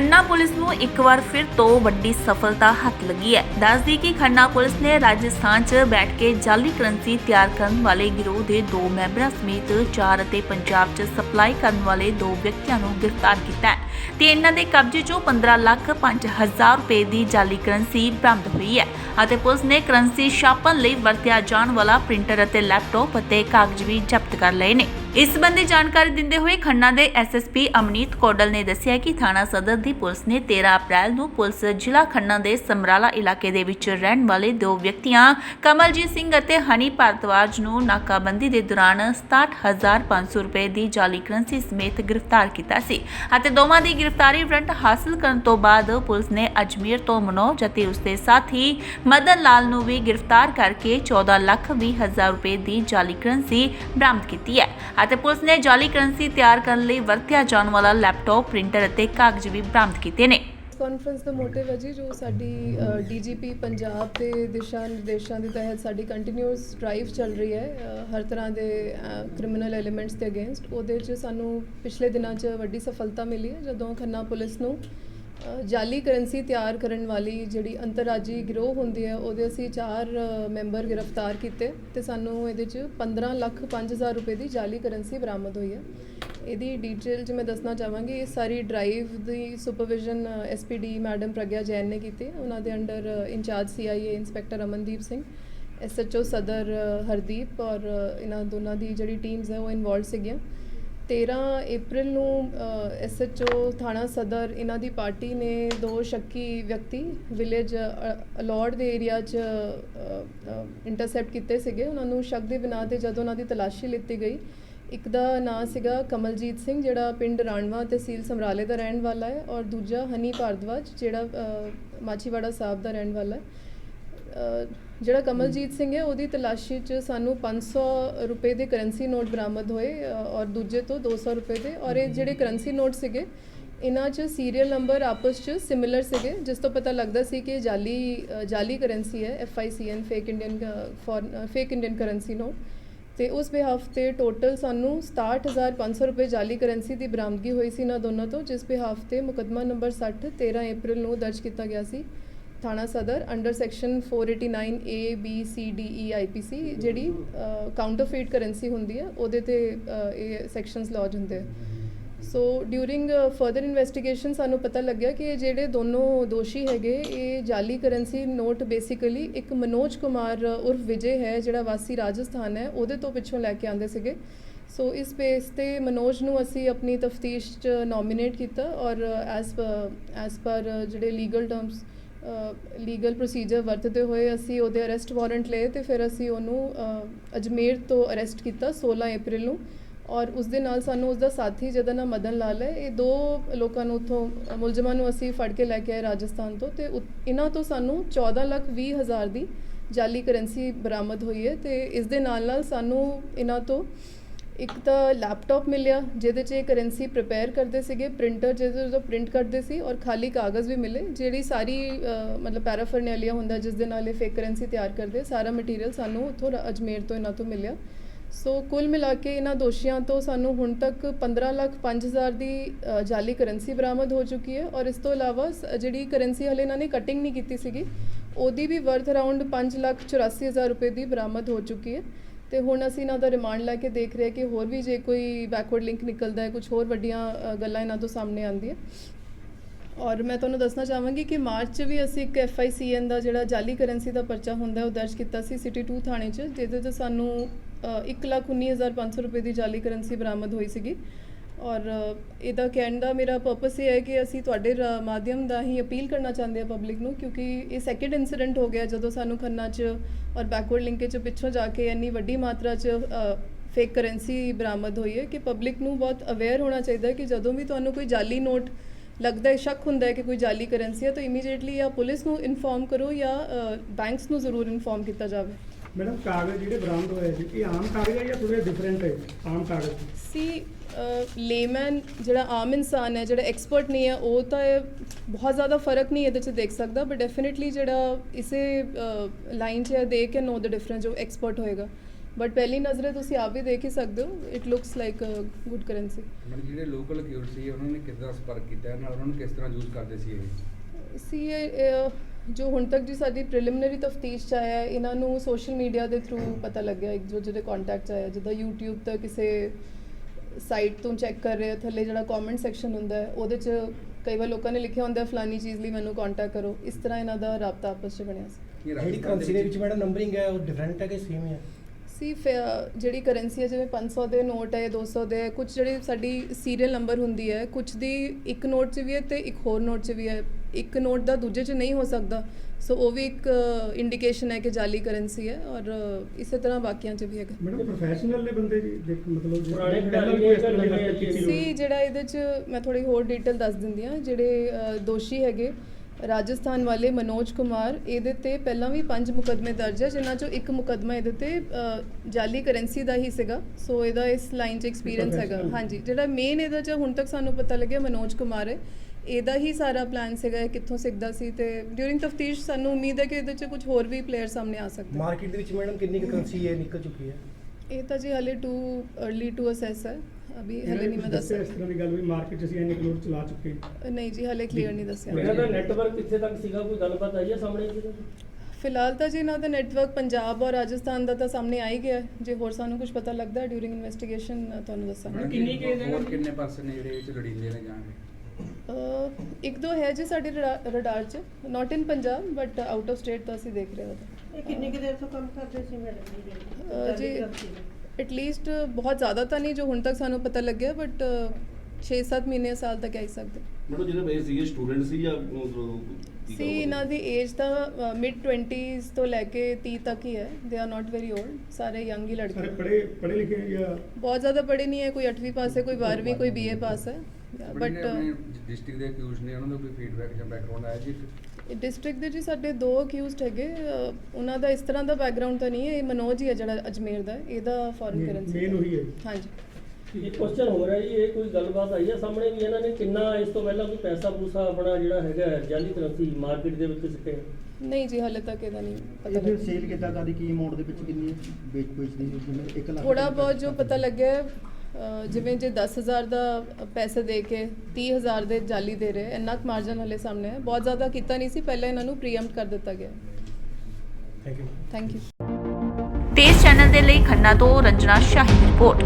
Khanna police ਨੂੰ ਇੱਕ ਵਾਰ ਫਿਰ ਤੋਂ ਵੱਡੀ ਸਫਲਤਾ ਹੱਥ ਲੱਗੀ ਹੈ। ਦੱਸਦੀ ਕਿ ਖੰਨਾ ਪੁਲਿਸ ਨੇ ਰਾਜਸਥਾਨ 'ਚ ਬੈਠ ਕੇ ਜਾਲੀ ਕਰੰਸੀ ਤਿਆਰ ਕਰਨ ਵਾਲੇ ਗਿਰੋਹ ਦੇ ਦੋ ਮੈਂਬਰਾਂ ਸਮੇਤ ਚਾਰ ਅਤੇ ਪੰਜਾਬ 'ਚ ਸਪਲਾਈ ਕਰਨ ਵਾਲੇ ਦੋ ਵਿਅਕਤੀਆਂ ਨੂੰ ਗ੍ਰਿਫਤਾਰ ਕੀਤਾ ਹੈ। ਤੇ ਇਹਨਾਂ ਦੇ ਕਬਜ਼ੇ 'ਚੋਂ 15 ਲੱਖ 5000 ਰੁਪਏ ਦੀ ਜਾਲੀ ਕਰੰਸੀ ਬਰਾਮਦ ਹੋਈ ਹੈ ਅਤੇ ਪੁਲਿਸ ਨੇ ਕਰੰਸੀ ਛਾਪਣ ਲਈ ਵਰਤਿਆ ਜਾਣ ਵਾਲਾ ਪ੍ਰਿੰਟਰ ਅਤੇ ਲੈਪਟਾਪ ਅਤੇ ਕਾਗਜ਼ ਵੀ ਜ਼ਬਤ ਕਰ ਲਏ ਨੇ। ਇਸ ਸੰਬੰਧੀ ਜਾਣਕਾਰੀ ਦਿੰਦੇ ਹੋਏ ਖੰਨਾ ਦੇ ਐਸਐਸਪੀ ਅਮਨੀਤ ਕੋਡਲ ਨੇ ਦੱਸਿਆ ਕਿ ਥਾਣਾ ਸਦਰ ਦੀ ਪੁਲਿਸ ਨੇ 13 ਅਪ੍ਰੈਲ ਨੂੰ ਪੁਲਿਸ ਜ਼ਿਲ੍ਹਾ ਖੰਨਾ ਦੇ ਸਮਰਾਲਾ ਇਲਾਕੇ ਦੇ ਵਿੱਚ ਰਹਿਣ ਵਾਲੇ ਦੋ ਵਿਅਕਤੀਆਂ, ਕਮਲਜੀਤ ਸਿੰਘ ਅਤੇ ਹਨੀ ਭਾਰਤਵਾਜ ਨੂੰ ਨਾਕਾਬੰਦੀ ਦੇ ਦੌਰਾਨ 67500 ਰੁਪਏ ਦੀ ਜਾਲੀ ਕਰੰਸੀ ਸਮੇਤ ਗ੍ਰਿਫਤਾਰ ਕੀਤਾ ਸੀ ਅਤੇ ਦੋਵਾਂ ਦੀ ਗ੍ਰਿਫਤਾਰੀ ਵਾਰੰਟ ਹਾਸਲ ਕਰਨ ਤੋਂ ਬਾਅਦ ਪੁਲਿਸ ਨੇ ਅਜਮੇਰ ਤੋਂ ਮਨੋਜ ਅਤੇ ਉਸਦੇ ਸਾਥੀ ਮਦਨ ਲਾਲ ਨੂੰ ਵੀ ਗ੍ਰਿਫਤਾਰ ਕਰਕੇ 14 ਲੱਖ 20 ਹਜ਼ਾਰ ਰੁਪਏ ਦੀ ਜਾਲੀ ਕਰੰਸੀ ਬਰਾਮਦ ਕੀਤੀ ਹੈ ਅਤੇ ਪੁਲਿਸ ਨੇ ਜਾਲੀ ਕਰੰਸੀ ਤਿਆਰ ਕਰਨ ਲਈ ਵਰਤਿਆ ਜਾਣ ਵਾਲਾ ਲੈਪਟਾਪ ਪ੍ਰਿੰਟਰ ਅਤੇ ਕਾਗਜ਼ ਵੀ ਬਰਾਮਦ ਕੀਤੇ ਨੇ। ਕਾਨਫਰੰਸ ਦਾ ਮੋਟਿਵ ਹੈ ਜੀ ਜੋ ਸਾਡੀ ਡੀਜੀਪੀ ਪੰਜਾਬ ਦੇ ਦਿਸ਼ਾ ਨਿਰਦੇਸ਼ਾਂ ਦੇ ਤਹਿਤ ਸਾਡੀ ਕੰਟੀਨਿਊਸ ਡਰਾਈਵ ਚੱਲ ਰਹੀ ਹੈ ਹਰ ਤਰ੍ਹਾਂ ਦੇ ਕ੍ਰਿਮੀਨਲ ਐਲੀਮੈਂਟਸ ਦੇ ਅਗੇਂਸਟ ਉਹਦੇ 'ਚ ਸਾਨੂੰ ਪਿਛਲੇ ਦਿਨਾਂ 'ਚ ਵੱਡੀ ਸਫਲਤਾ ਮਿਲੀ ਹੈ ਜਦੋਂ ਖੰਨਾ ਪੁਲਿਸ ਨੂੰ ਅ, ਜਾਲੀ ਕਰੰਸੀ ਤਿਆਰ ਕਰਨ ਵਾਲੀ ਜਿਹੜੀ ਅੰਤਰਰਾਜੀ ਗਿਰੋਹ ਹੁੰਦੀ ਹੈ ਉਹਦੇ ਅਸੀਂ ਚਾਰ ਮੈਂਬਰ ਗ੍ਰਿਫਤਾਰ ਕੀਤੇ ਤੇ ਸਾਨੂੰ ਇਹਦੇ 'ਚ 15 ਲੱਖ 5000 ਰੁਪਏ ਦੀ ਜਾਲੀ ਕਰੰਸੀ ਬਰਾਮਦ ਹੋਈ ਹੈ। ਇਹਦੀ ਡਿਟੇਲ ਚ ਮੈਂ ਦੱਸਣਾ ਚਾਹਾਂਗੀ, ਇਹ ਸਾਰੀ ਡਰਾਈਵ ਦੀ supervision SPD madam Pragya Jain ਨੇ ਕੀਤੀ। ਉਹਨਾਂ ਦੇ under incharge CIA inspector Amandeep Singh SHO ਸਦਰ ਹਰਦੀਪ ਔਰ ਇਹਨਾਂ ਦੋਨਾਂ ਦੀ ਜਿਹੜੀ ਟੀਮਸ ਹੈ, ਉਹ ਇਨਵੋਲਡ ਸੀਗੀਆਂ। 13 ਅਪ੍ਰੈਲ ਨੂੰ ਐਸਐਚਓ ਥਾਣਾ ਸਦਰ ਇਹਨਾਂ ਦੀ ਪਾਰਟੀ ਨੇ ਦੋ ਸ਼ੱਕੀ ਵਿਅਕਤੀ ਵਿਲੇਜ ਅਲੌੜ ਦੇ ਏਰੀਆ 'ਚ ਇੰਟਰਸੈਪਟ ਕੀਤੇ ਸੀਗੇ। ਉਹਨਾਂ ਨੂੰ ਸ਼ੱਕ ਦੇ ਬਿਨਾਂ ਤੇ ਜਦੋਂ ਉਹਨਾਂ ਦੀ ਤਲਾਸ਼ੀ ਲਿੱਤੀ ਗਈ ਇੱਕ ਦਾ ਨਾਂ ਸੀਗਾ ਕਮਲਜੀਤ ਸਿੰਘ ਜਿਹੜਾ ਪਿੰਡ ਰਾਣਵਾ ਤਹਿਸੀਲ ਸਮਰਾਲੇ ਦਾ ਰਹਿਣ ਵਾਲਾ ਹੈ ਔਰ ਦੂਜਾ ਹਨੀ ਭਾਰਦਵਾਜ ਜਿਹੜਾ ਮਾਛੀਵਾੜਾ ਸਾਹਿਬ ਦਾ ਰਹਿਣ ਵਾਲਾ ਹੈ। ਜਿਹੜਾ ਕਮਲਜੀਤ ਸਿੰਘ ਹੈ ਉਹਦੀ ਤਲਾਸ਼ੀ 'ਚ ਸਾਨੂੰ 500 ਰੁਪਏ ਦੇ ਕਰੰਸੀ ਨੋਟ ਬਰਾਮਦ ਹੋਏ ਔਰ ਦੂਜੇ ਤੋਂ 200 ਰੁਪਏ ਦੇ ਔਰ ਇਹ ਜਿਹੜੇ ਕਰੰਸੀ ਨੋਟ ਸੀਗੇ ਇਹਨਾਂ 'ਚ ਸੀਰੀਅਲ ਨੰਬਰ ਆਪਸ 'ਚ ਸਿਮਿਲਰ ਸੀਗੇ ਜਿਸ ਤੋਂ ਪਤਾ ਲੱਗਦਾ ਸੀ ਕਿ ਇਹ ਜਾਲੀ ਅ, ਜਾਲੀ ਕਰੰਸੀ ਹੈ FICN fake Indian for fake Indian currency note ਤੇ ਉਸ ਬਿਹਾਫ ਤੇ ਟੋਟਲ ਸਾਨੂੰ 67500 ਰੁਪਏ ਜਾਲੀ ਕਰੰਸੀ ਦੀ ਬਰਾਮਦਗੀ ਹੋਈ ਸੀ ਇਹਨਾਂ ਦੋਨਾਂ ਤੋਂ, ਜਿਸ ਬਿਹਾਫ ਤੇ ਮੁਕੱਦਮਾ ਨੰਬਰ 60 13 ਅਪ੍ਰੈਲ ਨੂੰ ਦਰਜ ਕੀਤਾ ਗਿਆ ਸੀ। ਥਾਣਾ ਸਦਰ under section 489 A B C D E IPC ਜਿਹੜੀ ਕਾਊਂਟਰਫੀਟ ਕਰੰਸੀ ਹੁੰਦੀ ਹੈ, ਉਹਦੇ ਤੇ ਇਹ ਸੈਕਸ਼ਨਸ ਲੌਜ ਹੁੰਦੇ ਆ। ਸੋ ਡਿਊਰਿੰਗ ਫਰਦਰ ਇਨਵੈਸਟੀਗੇਸ਼ਨ ਸਾਨੂੰ ਪਤਾ ਲੱਗਿਆ ਕਿ ਇਹ ਜਿਹੜੇ ਦੋਨੋਂ ਦੋਸ਼ੀ ਹੈਗੇ, ਇਹ ਜਾਲੀ ਕਰੰਸੀ ਨੋਟ ਬੇਸਿਕਲੀ ਇੱਕ ਮਨੋਜ ਕੁਮਾਰ ਉਰਫ ਵਿਜੇ ਹੈ, ਜਿਹੜਾ ਵਾਸੀ ਰਾਜਸਥਾਨ ਹੈ, ਉਹਦੇ ਤੋਂ ਪਿੱਛੋਂ ਲੈ ਕੇ ਆਂਦੇ ਸੀਗੇ। ਸੋ ਇਸ ਬੇਸ ਤੇ ਮਨੋਜ ਨੂੰ ਅਸੀਂ ਆਪਣੀ ਤਫਤੀਸ਼ ਚ ਨੋਮੀਨੇਟ ਕੀਤਾ ਔਰ ਐਸ ਐਸ ਪਰ ਜਿਹੜੇ ਲੀਗਲ ਟਰਮਸ ਲੀਗਲ ਪ੍ਰੋਸੀਜਰ ਵਰਤਦੇ ਹੋਏ ਅਸੀਂ ਉਹਦੇ ਅਰੈਸਟ ਵਾਰੰਟ ਲਏ ਤੇ ਫਿਰ ਅਸੀਂ ਉਹਨੂੰ ਅਜਮੇਰ ਤੋਂ ਅਰੈਸਟ ਕੀਤਾ 16 ਅਪ੍ਰੈਲ ਨੂੰ। ਔਰ ਉਸ ਦੇ ਨਾਲ ਸਾਨੂੰ ਉਸ ਦਾ ਸਾਥੀ ਜਿਹਦਾ ਨਾਮ ਮਦਨ ਲਾਲ ਹੈ, ਇਹ ਦੋ ਲੋਕਾਂ ਨੂੰ ਉਥੋਂ ਮੁਲਜ਼ਮਾਂ ਨੂੰ ਅਸੀਂ ਫੜ ਕੇ ਲੈ ਕੇ ਆਏ ਰਾਜਸਥਾਨ ਤੋਂ ਤੇ ਉ- ਇਹਨਾਂ ਤੋਂ ਸਾਨੂੰ 14 ਲੱਖ 20 ਹਜ਼ਾਰ ਦੀ ਜਾਲੀ ਕਰੰਸੀ ਬਰਾਮਦ ਹੋਈ ਹੈ ਤੇ ਇਸ ਦੇ ਨਾਲ ਨਾਲ ਸਾਨੂੰ ਇਹਨਾਂ ਤੋਂ ਇੱਕ ਤਾਂ ਲੈਪਟਾਪ ਮਿਲਿਆ, ਜਿਹਦੇ 'ਚ ਇਹ ਕਰੰਸੀ ਪ੍ਰਿਪੇਅਰ ਕਰਦੇ ਸੀਗੇ ਪ੍ਰਿੰਟਰ ਜਿਹਦੇ ਤੋਂ ਪ੍ਰਿੰਟ ਕਰਦੇ ਸੀ ਔਰ ਖਾਲੀ ਕਾਗਜ਼ ਵੀ ਮਿਲੇ, ਜਿਹੜੀ ਸਾਰੀ ਮਤਲਬ ਪੈਰਾਫਰਨੇਲੀਆ ਹੁੰਦਾ ਜਿਸ ਦੇ ਨਾਲ ਇਹ ਫੇਕ ਕਰੰਸੀ ਤਿਆਰ ਕਰਦੇ, ਸਾਰਾ ਮਟੀਰੀਅਲ ਸਾਨੂੰ ਉੱਥੋਂ ਅਜਮੇਰ ਤੋਂ ਇਹਨਾਂ ਤੋਂ ਮਿਲਿਆ। ਸੋ ਕੁੱਲ ਮਿਲਾ ਕੇ ਇਹਨਾਂ ਦੋਸ਼ੀਆਂ ਤੋਂ ਸਾਨੂੰ ਹੁਣ ਤੱਕ 15 ਲੱਖ 5000 ਦੀ ਅ, ਜਾਲੀ ਕਰੰਸੀ ਬਰਾਮਦ ਹੋ ਚੁੱਕੀ ਹੈ ਔਰ ਇਸ ਤੋਂ ਇਲਾਵਾ ਸ- ਜਿਹੜੀ ਕਰੰਸੀ ਹਲੇ ਇਹਨਾਂ ਨੇ ਕਟਿੰਗ ਨਹੀਂ ਕੀਤੀ ਸੀਗੀ ਉਹਦੀ ਵੀ ਵਰਥ ਅਰਾਊਂਡ 5 ਲੱਖ 84000 ਰੁਪਏ ਦੀ ਬਰਾਮਦ ਹੋ ਚੁੱਕੀ ਹੈ। ਤੇ ਹੁਣ ਅਸੀਂ ਇਹਨਾਂ ਦਾ ਰਿਮਾਂਡ ਲੈ ਕੇ ਦੇਖ ਰਹੇ ਕਿ ਹੋਰ ਵੀ ਜੇ ਕੋਈ ਬੈਕਵਰਡ ਲਿੰਕ ਨਿਕਲਦਾ ਹੈ ਕੁਝ ਹੋਰ ਵੱਡੀਆਂ ਅ, ਗੱਲਾਂ ਇਹਨਾਂ ਤੋਂ ਸਾਹਮਣੇ ਆਉਂਦੀਆਂ। ਔਰ ਮੈਂ ਤੁਹਾਨੂੰ ਦੱਸਣਾ ਚਾਹਾਂਗੀ ਕਿ ਮਾਰਚ 'ਚ ਵੀ ਅਸੀਂ ਇੱਕ ਐਫਆਈਸੀਐਨ ਦਾ ਜਿਹੜਾ ਜਾਲੀ ਕਰੰਸੀ ਦਾ ਪਰਚਾ ਹੁੰਦਾ ਹੈ ਉਹ ਦਰਜ ਕੀਤਾ ਸੀ ਸਿਟੀ 2 ਥਾਣੇ 'ਚ ਜਿਹਦੇ 'ਚ ਸਾਨੂੰ 119500 ਰੁਪਏ ਦੀ ਜਾਲੀ ਕਰੰਸੀ ਬਰਾਮਦ ਹੋਈ ਸੀਗੀ। ਔਰ ਇਹਦਾ ਕਹਿਣ ਦਾ ਮੇਰਾ ਪਰਪਸ ਇਹ ਹੈ ਕਿ ਅਸੀਂ ਤੁਹਾਡੇ ਰ, ਮਾਧਿਅਮ ਦਾ ਹੀ ਅਪੀਲ ਕਰਨਾ ਚਾਹੁੰਦੇ ਹਾਂ ਪਬਲਿਕ ਨੂੰ, ਕਿਉਂਕਿ ਇਹ ਸੈਕਿੰਡ ਇਨਸੀਡੈਂਟ ਹੋ ਗਿਆ ਜਦੋਂ ਸਾਨੂੰ ਖੰਨਾ 'ਚ ਔਰ ਬੈਕਵਰਡ ਲਿੰਕੇਜ 'ਚ ਪਿੱਛੋਂ ਜਾ ਕੇ ਇੰਨੀ ਵੱਡੀ ਮਾਤਰਾ 'ਚ ਫੇਕ ਕਰੰਸੀ ਬਰਾਮਦ ਹੋਈ ਹੈ ਕਿ ਪਬਲਿਕ ਨੂੰ ਬਹੁਤ ਅਵੇਅਰ ਹੋਣਾ ਚਾਹੀਦਾ ਹੈ ਕਿ ਜਦੋਂ ਵੀ ਤੁਹਾਨੂੰ ਕੋਈ ਜਾਲੀ ਨੋਟ ਲੱਗਦਾ ਹੈ, ਸ਼ੱਕ ਹੁੰਦਾ ਹੈ ਕਿ ਕੋਈ ਜਾਲੀ ਕਰੰਸੀ ਹੈ, ਤਾਂ ਇਮੀਡੀਏਟਲੀ ਜਾਂ ਪੁਲਿਸ ਨੂੰ ਇਨਫੋਰਮ ਕਰੋ ਜਾਂ ਬੈਂਕਸ ਨੂੰ ਜ਼ਰੂਰ ਇਨਫੋਰਮ ਕੀਤਾ ਜਾਵੇ। ਮੈਡਮ ਕਾਗਜ਼ ਜਿਹੜੇ ਬਰਾਮਦ ਹੋਏ ਸੀ ਇਹ ਆਮ ਕਾਗਜ਼ ਹੈ ਜਾਂ ਥੋੜੇ ਡਿਫਰੈਂਟ ਹੈ ਆਮ ਕਾਗਜ਼? ਸੀ ਲੇਮੈਨ ਜਿਹੜਾ ਆਮ ਇਨਸਾਨ ਹੈ ਜਿਹੜਾ ਐਕਸਪਰਟ ਨਹੀਂ ਹੈ ਉਹ ਤਾਂ ਇਹ ਬਹੁਤ ਜ਼ਿਆਦਾ ਫ਼ਰਕ ਨਹੀਂ ਇਹਦੇ ਚ ਦੇਖ ਸਕਦਾ ਬਟ ਡੈਫੀਨਿਟਲੀ ਜਿਹੜਾ ਇਸੇ ਲਾਈਨ 'ਚ ਹੈ, ਦੇਖ ਕੇ ਨੋ ਦ ਡਿਫਰੈਂਸ ਜੋ ਐਕਸਪਰਟ ਹੋਏਗਾ। ਬਟ ਪਹਿਲੀ ਨਜ਼ਰੇ ਤੁਸੀਂ ਆਪ ਵੀ ਦੇਖ ਹੀ ਸਕਦੇ ਹੋ it looks like a good currency ਮਤਲਬ ਜਿਹੜੇ ਲੋਕਲ ਕਿਊਰ ਸੀ ਉਹਨਾਂ ਨੇ ਕਿਸ ਤਰ੍ਹਾਂ ਸੰਪਰਕ ਕੀਤਾ ਨਾਲ ਉਹਨਾਂ ਨੂੰ ਕਿਸ ਤਰ੍ਹਾਂ ਯੂਜ਼ ਕਰਦੇ ਸੀ ਇਹ? ਸੀ ਇਹ, ਜੋ ਹੁਣ ਤੱਕ ਜੀ ਸਾਡੀ ਪ੍ਰੀਲਿਮਿਨਰੀ ਤਫਤੀਸ਼ ਚ ਆਇਆ ਹੈ, ਇਹਨਾਂ ਨੂੰ ਸੋਸ਼ਲ ਮੀਡੀਆ ਦੇ ਥਰੂ ਪਤਾ ਲੱਗਿਆ ਇੱਕ ਦੂਜੇ ਦੇ ਕੰਟੈਕਟ ਚ ਆਇਆ ਜਿੱਦਾਂ YouTube ਤੇ ਕਿਸੇ ਸਾਈਟ ਤੋਂ ਚੈੱਕ ਕਰ ਰਹੇ ਹੋ, ਥੱਲੇ ਜਿਹੜਾ ਕਮੈਂਟ ਸੈਕਸ਼ਨ ਹੁੰਦਾ ਹੈ ਉਹਦੇ ਚ ਕਈ ਵਾਰ ਲੋਕਾਂ ਨੇ ਲਿਖਿਆ ਹੁੰਦਾ ਹੈ, ਫਲਾਨੀ ਚੀਜ਼ ਲਈ ਮੈਨੂੰ ਕੰਟੈਕਟ ਕਰੋ। ਇਸ ਤਰ੍ਹਾਂ ਇਹਨਾਂ ਦਾ ਰਾਬਤਾ ਆਪਸ ਚ ਬਣਿਆ ਸੀ। ਜਿਹੜੀ ਰਾਜਸਥਾਨ ਕਰੰਸੀ ਦੇ ਵਿੱਚ? ਮੈਡਮ ਨੰਬਰਿੰਗ ਹੈ ਉਹ ਡਿਫਰੈਂਟ ਹੈ ਕਿ ਸੇਮ ਹੈ ਸੀ ਫਿਰ ਜਿਹੜੀ ਕਰੰਸੀ ਹੈ ਜਿਵੇਂ 500 ਦੇ ਨੋਟ ਹੈ 200 ਦੇ ਕੁਝ ਜਿਹੜੀ ਸਾਡੀ ਸੀਰੀਅਲ ਨੰਬਰ ਹੁੰਦੀ ਹੈ ਕੁਝ ਦੀ ਇੱਕ ਨੋਟ 'ਚ ਵੀ ਹੈ ਤੇ ਇੱਕ ਹੋਰ ਨੋਟ 'ਚ ਵੀ ਹੈ। ਇੱਕ ਨੋਟ ਦਾ ਦੂਜੇ 'ਚ ਨਹੀਂ ਹੋ ਸਕਦਾ। ਸੋ ਉਹ ਵੀ ਇੱਕ ਇੰਡੀਕੇਸ਼ਨ ਹੈ ਕਿ ਜਾਲੀ ਕਰੰਸੀ ਹੈ ਔਰ ਇਸੇ ਤਰ੍ਹਾਂ ਬਾਕੀਆਂ 'ਚ ਵੀ ਹੈਗਾ। ਮੈਡਮ ਪ੍ਰੋਫੈਸ਼ਨਲ ਨੇ ਬੰਦੇ ਜੀ ਦੇਖ ਮਤਲਬ ਪੁਰਾਣੇ ਸੀ। ਜਿਹੜਾ ਇਹਦੇ 'ਚ ਮੈਂ ਥੋੜੀ ਹੋਰ ਡਿਟੇਲ ਦੱਸ ਦਿੰਦੀ ਹਾਂ। ਜਿਹੜੇ ਦੋਸ਼ੀ ਹੈਗੇ ਰਾਜਸਥਾਨ ਵਾਲੇ ਮਨੋਜ ਕੁਮਾਰ ਇਹਦੇ ਤੇ ਪਹਿਲਾਂ ਵੀ ਪੰਜ ਮੁਕਦਮੇ ਦਰਜ ਹੈ ਜਿਨ੍ਹਾਂ ਚੋਂ ਇੱਕ ਮੁਕਦਮਾ ਇਹਦੇ ਤੇ ਜਾਲੀ ਕਰੰਸੀ ਦਾ ਹੀ ਸੀਗਾ। ਸੋ ਇਹਦਾ ਇਸ ਲਾਈਨ 'ਚ ਐਕਸਪੀਰੀਅੰਸ ਹੈਗਾ। ਹਾਂਜੀ ਜਿਹੜਾ ਮੇਨ ਇਹਦਾ 'ਚ ਹੁਣ ਤੱਕ ਸਾਨੂੰ ਪਤਾ ਲੱਗਿਆ ਮਨੋਜ ਕੁਮਾਰ ਹੈ। ਇਹਦਾ ਹੀ ਸਾਰਾ ਪਲਾਨ ਸੀਗਾ ਕਿੱਥੋਂ ਸਿੱਖਦਾ ਸੀ ਤੇ ਡਿਊਰਿੰਗ ਤਫਤੀਸ਼ ਸਾਨੂੰ ਉਮੀਦ ਹੈ ਕਿ ਇਹਦੇ 'ਚ ਕੁਝ ਹੋਰ ਵੀ ਪਲੇਅਰ ਸਾਹਮਣੇ ਆ ਸਕਦੇ ਮਾਰਕੀਟ ਦੇ ਵਿੱਚ ਮੈਡਮ ਕਿੰਨੀ ਕੁ ਕਰੰਸੀ ਹੈ ਨਿਕਲ ਚੁੱਕੀ ਹੈ? ਇਹ ਤਾਂ ਜੀ ਹਲੇ ਟੂ अर्ਲੀ ਟੂ ਅਸੈਸ ਹੈ। ਅਭੀ ਹਲੇ ਨਹੀਂ ਮੈਂ ਦੱਸ ਦੱਸਿਆ। ਇਸ ਤਰ੍ਹਾਂ ਦੀ ਗੱਲ ਵੀ ਮਾਰਕੀਟ 'ਚ ਅਸੀਂ ਇੰਨੇ ਕਰੋੜ ਚਲਾ ਚੁੱਕੇ। ਨਹੀਂ ਜੀ ਹਲੇ ਕਲੀਅਰ ਨਹੀਂ ਦੱਸਿਆ। ਇਹਨਾਂ ਦਾ ਨੈਟਵਰਕ ਕਿੱਥੇ ਤੱਕ ਸੀਗਾ? ਕੋਈ ਗੱਲਬਾਤ ਆਈ ਹੈ ਸਾਹਮਣੇ ਜੀ ਫਿਲਹਾਲ ਤਾਂ ਜੀ ਇਹਨਾਂ ਦਾ ਨੈਟਵਰਕ ਪੰਜਾਬ ਔਰ ਰਾਜਸਥਾਨ ਦਾ ਤਾਂ ਸਾਹਮਣੇ ਆ ਹੀ ਗਿਆ। ਜੇ ਹੋਰ ਸਾਨੂੰ ਕੁਝ ਪਤਾ ਲੱਗਦਾ ਡਿਊਰਿੰਗ ਇਨਵੈਸਟੀਗੇਸ਼ਨ ਤੁਹਾਨੂੰ ਦੱਸਾਂਗੇ। ਕਿੰਨੀ ਹੈ? ਕਿੰਨੇ ਪਰਸਨ ਨੇ ਜਿਹੜੇ ਇਹ ਚ ਲੜੀਂਦੇ ਨੇ ਜਾਣਗੇ ਇੱਕ ਦੋ ਹੈ ਜੀ ਸਾਡੇ ਰਡਾਰ 'ਚ not in Punjab but out of state ਤਾਂ ਅਸੀਂ ਦੇਖ ਰਹੇ ਹਾਂ ਇਹ ਕਿੰਨੀ ਕੁ ਦੇਰ ਤੋਂ ਕੰਮ ਕਰਦੇ ਸੀ ਮੈਡਮ ਜੀ? ਅਹ, ਜੀ ਐਟ ਲੀਸਟ ਬਹੁਤ ਜ਼ਿਆਦਾ ਤਾਂ ਨਹੀਂ ਜੋ ਹੁਣ ਤੱਕ ਸਾਨੂੰ ਪਤਾ ਲੱਗਿਆ ਬਟ 6-7 ਮਹੀਨੇ ਸਾਲ ਤੱਕ ਕਹਿ ਸਕਦੇ। ਮੈਨੂੰ ਜਿਹੜੇ ਬਈ ਸੀਗੇ ਸਟੂਡੈਂਟ ਸੀ ਜਾਂ ਮਤਲਬ ਸੀ? ਇਹਨਾਂ ਦੀ ਏਜ ਤਾਂ ਮਿਡ 20s ਤੋਂ ਲੈ ਕੇ 30 ਤੱਕ ਹੀ ਹੈ। They are not very old ਸਾਰੇ ਯੰਗ ਹੀ ਲੜਕੇ ਸਾਰੇ ਪੜ੍ਹੇ ਪੜ੍ਹੇ ਲਿਖੇ ਜਾਂ ਬਹੁਤ ਜ਼ਿਆਦਾ ਪੜ੍ਹੇ ਨਹੀਂ ਹੈ ਕੋਈ 8ਵੀਂ ਪਾਸ ਹੈ ਕੋਈ 12ਵੀਂ ਕੋਈ ਬੀਏ ਪਾਸ ਹੈ। ਬਟ ਡਿਸਟ੍ਰਿਕਟ ਦੇ ਕਿਊਜ਼ ਨੇ ਉਹਨਾਂ ਦਾ ਕੋਈ ਫੀਡਬੈਕ ਜਾਂ ਬੈਕਗ੍ਰਾਉਂਡ ਆਇਆ ਜੀ? ਡਿਸਟ੍ਰਿਕਟ ਦੇ ਜੀ ਸਾਡੇ ਦੋ ਅਕਿਊਜ਼ਡ ਹੈਗੇ ਉਹਨਾਂ ਦਾ ਇਸ ਤਰ੍ਹਾਂ ਦਾ ਬੈਕਗ੍ਰਾਉਂਡ ਤਾਂ ਨਹੀਂ ਹੈ ਇਹ ਮਨੋਜ ਹੀ ਹੈ ਜਿਹੜਾ ਅਜਮੇਰ ਦਾ ਹੈ, ਇਹਦਾ ਫੋਰਨ ਕਰੰਸੀ ਮੇਨ ਉਹੀ ਹੈ। ਹਾਂਜੀ। ਇੱਕ ਕੁਐਸਚਨ ਹੋ ਰਿਹਾ ਜੀ ਇਹ ਕੋਈ ਗੱਲਬਾਤ ਆਈ ਹੈ ਸਾਹਮਣੇ ਵੀ ਇਹਨਾਂ ਨੇ ਕਿੰਨਾ ਇਸ ਤੋਂ ਪਹਿਲਾਂ ਕੋਈ ਪੈਸਾ ਪੂਸਾ ਆਪਣਾ ਜਿਹੜਾ ਹੈਗਾ ਹੈ, ਜਾਲੀ ਕਰੰਸੀ ਮਾਰਕੀਟ ਦੇ ਵਿੱਚ ਸਿੱਟਿਆ? ਨਹੀਂ ਜੀ ਹਾਲੇ ਤੱਕ ਇਹਦਾ ਨਹੀਂ ਪਤਾ ਇਹ ਫਿਰ ਲੱਗਿਆ ਸੇਲ ਕਿੱਦਾਂ ਕਰਦੀ ਕੀ ਅਮਾਉਂਟ ਦੇ ਵਿੱਚ ਕਿੰਨੀ ਵੇਚ ਵੇਚਦੀ ਜਿਵੇਂ 1 ਲੱਖ ਥੋੜਾ ਬਹੁਤ ਜੋ ਪਤਾ ਲੱਗਿਆ ਹੈ, ਅਹ, ਜਿਵੇਂ ਜੇ 10000 ਦਾ ਪੈਸੇ ਦੇ ਕੇ 30000 ਦੇ ਜਾਲੀ ਦੇ ਰਹੇ ਇੰਨਾ ਕੁ ਮਾਰਜਨ ਹਲੇ ਸਾਹਮਣੇ ਹੈ। ਬਹੁਤ ਜ਼ਿਆਦਾ ਕੀਤਾ ਨਹੀਂ ਸੀ ਪਹਿਲਾਂ ਇਹਨਾਂ ਨੂੰ ਪ੍ਰੀਐਮਪਟ ਕਰ ਦਿੱਤਾ ਗਿਆ। ਥੈਂਕ ਯੂ ਥੈਂਕ ਯੂ ਤੇਜ਼ ਚੈਨਲ ਦੇ ਲਈ ਖੰਨਾ ਤੋਂ ਰੰਜਨਾ ਸ਼ਾਹੀ ਦੀ ਰਿਪੋਰਟ।